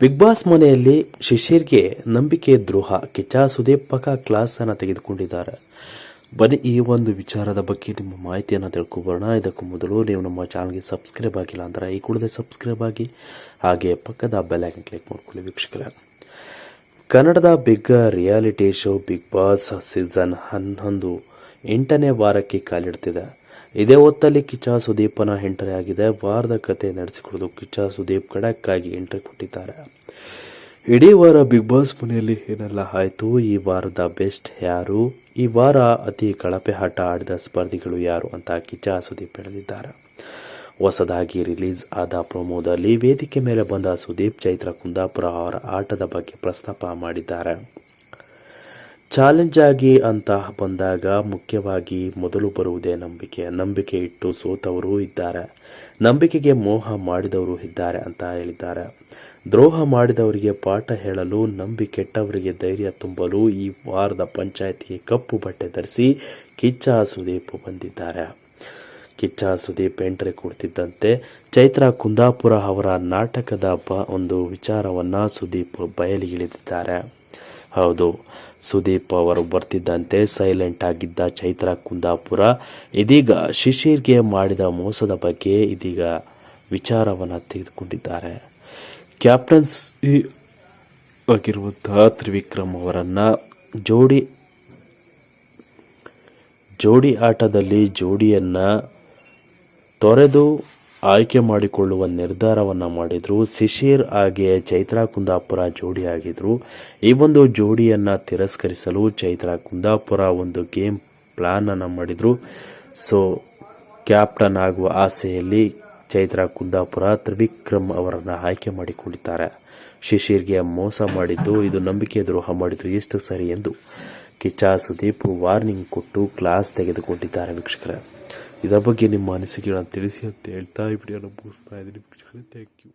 Big boss ಮನೆಯಲ್ಲಿ ಶಿಶಿರ್ಗೆ ನಂಬಿಕೆ ದ್ರೋಹ, ಕಿಚ್ಚ ಸುದೀಪಕ ಕ್ಲಾಸ್ ಅನ್ನ ತೆಗೆದುಕೊಂಡಿದ್ದಾರೆ. ಬನ್ನಿ, ಈ ಒಂದು ವಿಚಾರದ ಬಗ್ಗೆ ನಿಮ್ಮ ಮಾಹಿತಿಯನ್ನು ತಿಳ್ಕೊಬೋಣ. ಇದಕ್ಕೂ ಮೊದಲು ನೀವು ನಮ್ಮ ಚಾನಲ್ಗೆ ಸಬ್ಸ್ಕ್ರೈಬ್ ಆಗಿಲ್ಲ ಅಂದ್ರೆ ಈ ಕೂಡಲೇ ಸಬ್ಸ್ಕ್ರೈಬ್ ಆಗಿ, ಹಾಗೆ ಪಕ್ಕದ ಬೆಲ್ ಐಕನ್ ಕ್ಲಿಕ್ ಮಾಡ್ಕೊಳ್ಳಿ ವೀಕ್ಷಕರ. ಕನ್ನಡದ big reality show big boss season ಹನ್ನೊಂದು ಎಂಟನೇ ವಾರಕ್ಕೆ ಕಾಲಿಡ್ತಿದೆ. ಇದೇ ಹೊತ್ತಲ್ಲಿ ಕಿಚ್ಚ ಸುದೀಪನ ಎಂಟ್ರಿ ಆಗಿದೆ. ವಾರದ ಕತೆ ನಡೆಸಿಕೊಡೋದು ಕಿಚ್ಚ ಸುದೀಪ್ ಖಡಕ್ಕಾಗಿ ಎಂಟ್ರಿ ಕೊಟ್ಟಿದ್ದಾರೆ. ಇಡೀ ವಾರ ಬಿಗ್ ಬಾಸ್ ಮನೆಯಲ್ಲಿ ಏನೆಲ್ಲ ಆಯಿತು? ಈ ವಾರದ ಬೆಸ್ಟ್ ಯಾರು? ಈ ವಾರ ಅತಿ ಕಳಪೆ ಆಟ ಆಡಿದ ಸ್ಪರ್ಧಿಗಳು ಯಾರು ಅಂತ ಕಿಚ್ಚ ಸುದೀಪ್ ಹೇಳಲಿದ್ದಾರೆ ಹೊಸದಾಗಿ ರಿಲೀಸ್ ಆದ ಪ್ರೊಮೋದಲ್ಲಿ ವೇದಿಕೆ ಮೇಲೆ ಬಂದ ಸುದೀಪ್ ಚೈತ್ರ ಕುಂದಾಪುರ ಅವರ ಆಟದ ಬಗ್ಗೆ ಪ್ರಸ್ತಾಪ ಮಾಡಿದ್ದಾರೆ. ಚಾಲೆಂಜ್ ಆಗಿ ಅಂತ ಬಂದಾಗ ಮುಖ್ಯವಾಗಿ ಮೊದಲು ಬರುವುದೇ ನಂಬಿಕೆ. ನಂಬಿಕೆ ಇಟ್ಟು ಸೋತವರು ಇದ್ದಾರೆ. ನಂಬಿಕೆಗೆ ಮೋಹ ಮಾಡಿದವರು ಇದ್ದಾರೆ ಅಂತ ಹೇಳಿದ್ದಾರೆ. ದ್ರೋಹ ಮಾಡಿದವರಿಗೆ ಪಾಠ ಹೇಳಲು, ನಂಬಿ ಕೆಟ್ಟವರಿಗೆ ಧೈರ್ಯ ತುಂಬಲು ಈ ವಾರದ ಪಂಚಾಯತಿಗೆ ಕಪ್ಪು ಬಟ್ಟೆ ಧರಿಸಿ ಕಿಚ್ಚ ಸುದೀಪ್ ಬಂದಿದ್ದಾರೆ. ಕಿಚ್ಚ ಸುದೀಪ್ ಎಂಟ್ರಿ ಕೊಡ್ತಿದ್ದಂತೆ ಚೈತ್ರ ಕುಂದಾಪುರ ಅವರ ನಾಟಕದ ಒಂದು ವಿಚಾರವನ್ನ ಸುದೀಪ್ ಬಯಲಿಗಿಳಿದಿದ್ದಾರೆ. ಹೌದು. ಸುದೀಪ್ ಅವರು ಬರ್ತಿದ್ದಂತೆ ಸೈಲೆಂಟ್ ಆಗಿದ್ದ ಚೈತ್ರ ಕುಂದಾಪುರ, ಇದೀಗ ಶಿಶಿರ್ಗೆ ಮಾಡಿದ ಮೋಸದ ಬಗ್ಗೆ ಇದೀಗ ವಿಚಾರವನ್ನು ತೆಗೆದುಕೊಂಡಿದ್ದಾರೆ. ಕ್ಯಾಪ್ಟನ್ಸ್ ಆಗಿರುವಂತಹ ತ್ರಿವಿಕ್ರಮ್ ಅವರನ್ನು ಜೋಡಿ ಜೋಡಿ ಆಟದಲ್ಲಿ ಜೋಡಿಯನ್ನು ತೊರೆದು ಆಯ್ಕೆ ಮಾಡಿಕೊಳ್ಳುವ ನಿರ್ಧಾರವನ್ನು ಮಾಡಿದ್ರು. ಶಿಶಿರ್ ಹಾಗೆ ಚೈತ್ರಾ ಕುಂದಾಪುರ ಜೋಡಿಯಾಗಿದ್ದರು ಈ ಒಂದು ಜೋಡಿಯನ್ನ ತಿರಸ್ಕರಿಸಲು ಚೈತ್ರಾ ಕುಂದಾಪುರ ಒಂದು ಗೇಮ್ ಮಾಡಿದರು ಮಾಡಿದ್ರು. ಸೊ ಕ್ಯಾಪ್ಟನ್ ಆಗುವ ಆಸೆಯಲ್ಲಿ ಚೈತ್ರಾ ಕುಂದಾಪುರ ತ್ರಿವಿಕ್ರಮ್ ಅವರನ್ನ ಆಯ್ಕೆ ಮಾಡಿಕೊಂಡಿದ್ದಾರೆ. ಶಿಶಿರ್ಗೆ ಮೋಸ ಮಾಡಿದ್ದು, ಇದು ನಂಬಿಕೆ ದ್ರೋಹ ಮಾಡಿದ್ದು ಎಷ್ಟು ಸರಿ ಎಂದು ಕಿಚ್ಚ ಸುದೀಪ್ ವಾರ್ನಿಂಗ್ ಕೊಟ್ಟು ಕ್ಲಾಸ್ ತೆಗೆದುಕೊಂಡಿದ್ದಾರೆ ವೀಕ್ಷಕರೇ. ಇದರ ಬಗ್ಗೆ ನಿಮ್ಮ ಅನಿಸಿಕೆಗಳನ್ನು ತಿಳಿಸಿ ಅಂತ ಹೇಳ್ತಾ ಈ ವಿಡಿಯೋನ ಮುಗಿಸ್ತಾ ಇದ್ದೀನಿ. Thank you.